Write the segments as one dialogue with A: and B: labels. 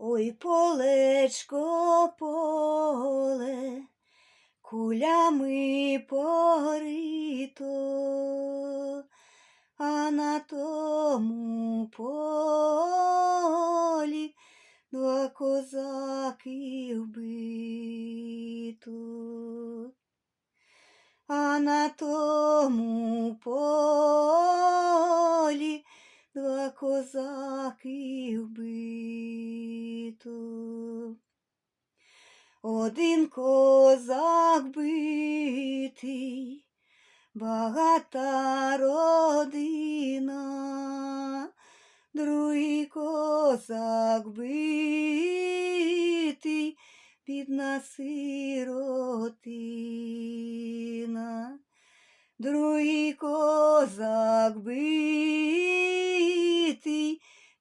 A: Ой, полечко, поле, кулями порито, а на тому полі два козаки вбито. А на тому полі два козаки вбито. Один козак битий, багата родина, другий козак битий, бідна сиротина. Другий козак битий,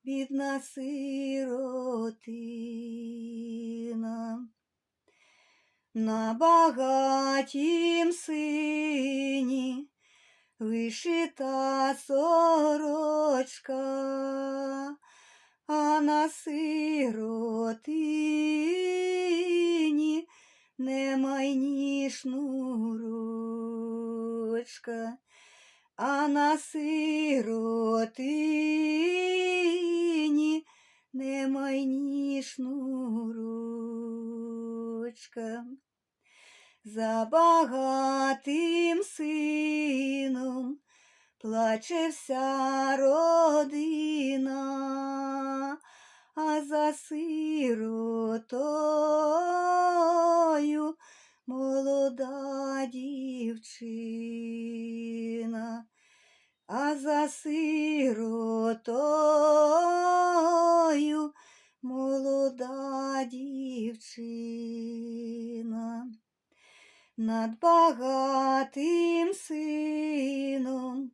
A: бідна сиротина. На багатім сині вишита сорочка, а на сиротині немає ні шнурочка, а на сиротині немає ні. За багатим сином плаче вся родина, а за сиротою молода дівчина, а за сиротою Над багатим сином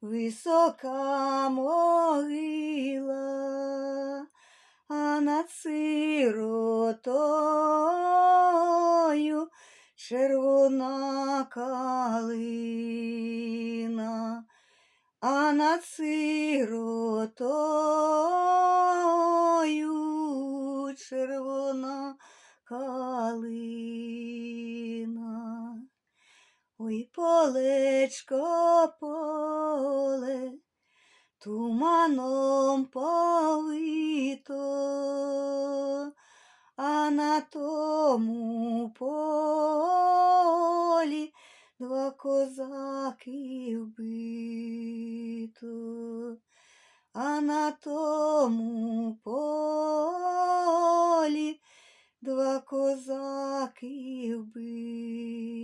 A: висока могила, а над сиротою червона калина, а над сиротою червона калина. Полечко, поле, туманом повито, а на тому полі два козаки вбито, а на тому полі два козаки вбито.